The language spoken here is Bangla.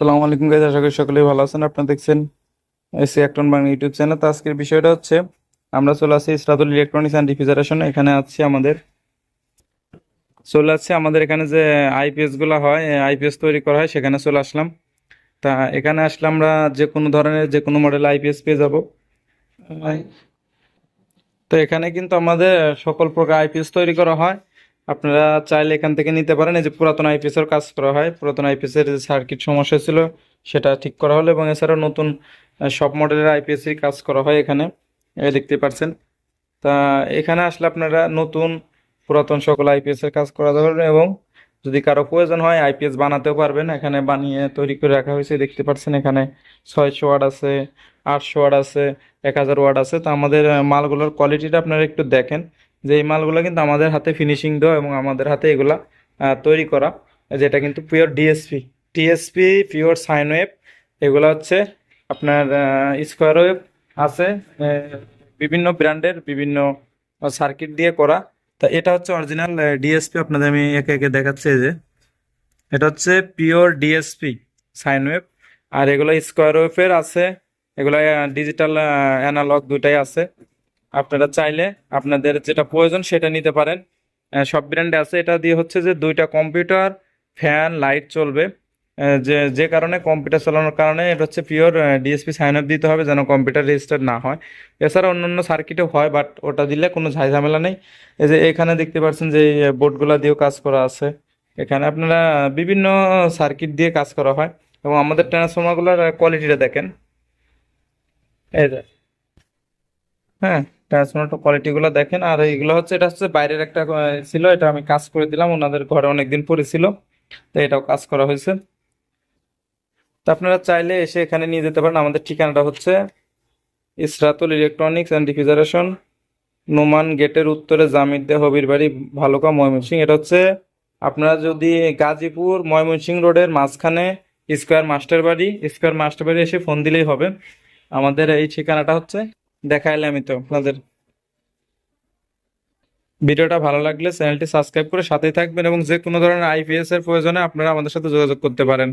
সালামু আলাইকুম গাইজ আশা করি সকলেই ভালো আছেন। আপনারা দেখছেন এসি একটন বাংলা ইউটিউব চ্যানেল। তো আজকের বিষয়টা হচ্ছে আমরা চলে আসছি ইসরাতুল ইলেকট্রনিক্স অ্যান্ড রিফ্রিজারেশন এখানে আছে আমাদের চলে আসছে আমাদের এখানে যে আইপিএসগুলো হয় আইপিএস তৈরি করা হয় সেখানে চলে আসলাম। তা এখানে আসলে আমরা যে কোনো ধরনের যে কোনো মডেল আইপিএস পেয়ে যাব। তো এখানে কিন্তু আমাদের সকল প্রকার আইপিএস তৈরি করা হয়। আপনারা চাইলে এখান থেকে নিতে পারেন। এই যে পুরাতন আইপিএস এর কাজ করা হয়, পুরাতন আইপিএস এর যে সার্কিট সমস্যা ছিল, সেটা ঠিক করা হলো এবং এছাড়াও নতুন সব মডেলের আইপিএস এর কাজ করা হয় এখানে। দেখতে পাচ্ছেন তা এখানে আসলে আপনারা নতুন, পুরাতন সকল আইপিএস এর কাজ করা যাবে এবং যদি কারও প্রয়োজন হয়, আইপিএস বানাতেও পারবেন। এখানে বানিয়ে তৈরি করে রাখা হয়েছে। দেখতে পাচ্ছেন এখানে ছয়শো ওয়াট আছে, আটশো ওয়াট আছে, এক হাজার ওয়াট আছে। তো আমাদের মালগুলোর কোয়ালিটিটা আপনারা একটু দেখেন। যে এই মালগুলো কিন্তু আমাদের হাতে ফিনিশিং দেওয়া এবং আমাদের হাতে এগুলা তৈরি করা, যেটা কিন্তু pure DSP TSP pure sine wave এগুলো হচ্ছে আপনার স্কোয়ার ওয়েভ আছে বিভিন্ন ব্র্যান্ডের বিভিন্ন সার্কিট দিয়ে করা। তা এটা হচ্ছে অরিজিনাল ডিএসপি আপনাদের আমি একে একে দেখাচ্ছি যে। এটা হচ্ছে পিওর ডিএসপি সাইন ওয়েভ আর এগুলো স্কোয়ার ওয়েভের আছে, এগুলো ডিজিটাল অ্যানালগ দুটাই আছে। আপনারা চাইলে আপনাদের যেটা প্রয়োজন সেটা নিতে পারেন। সব ব্র্যান্ডে আছে। এটা দিয়ে হচ্ছে যে দুইটা কম্পিউটার ফ্যান লাইট চলবে। যে যে কারণে কম্পিউটার চালানোর কারণে এটা হচ্ছে পিওর ডিএসপি সাইন আপ দিতে হবে যেন কম্পিউটার রেজিস্টার না হয়। এছাড়া অন্যান্য সার্কিটও হয় বাট ওটা দিলে কোনো ঝামেলা নেই। এই যে এখানে দেখতে পাচ্ছেন যে বোর্ডগুলো দিয়েও কাজ করা আছে। এখানে আপনারা বিভিন্ন সার্কিট দিয়ে কাজ করা হয়। এবং আমাদের ট্রান্সফর্মারগুলোর কোয়ালিটিটা দেখেন। এই হ্যাঁ। ট্রান্সফর্মার কোয়ালিটিগুলো দেখেন, আর এইগুলো হচ্ছে, এটা হচ্ছে বাইরের একটা ছিল, এটা আমি কাজ করে দিলাম, ওনাদের ঘরে অনেকদিন পরে ছিল, তো এটাও কাজ করা হয়েছে। তো আপনারা চাইলে এসে এখানে নিয়ে যেতে পারেন, আমাদের ঠিকানাটা হচ্ছে Isratul electronics and refrigeration Noman গেটের উত্তরে জামিরদে হবির বাড়ি, ভালুকা, ময়মনসিংহ। এটা হচ্ছে, আপনারা যদি গাজীপুর ময়মনসিংহ রোডের মাঝখানে স্কোয়ার মাস্টার বাড়ি স্কোয়ার মাস্টার বাড়ি এসে ফোন দিলেই হবে। আমাদের এই ঠিকানাটা হচ্ছে দেখাইলে আমি তো আপনাদের। ভিডিওটা ভালো লাগলে চ্যানেলটি সাবস্ক্রাইব করে সাথেই থাকবেন এবং যে কোনো ধরনের আইপিএস এর প্রয়োজনে আপনারা আমাদের সাথে যোগাযোগ করতে পারেন।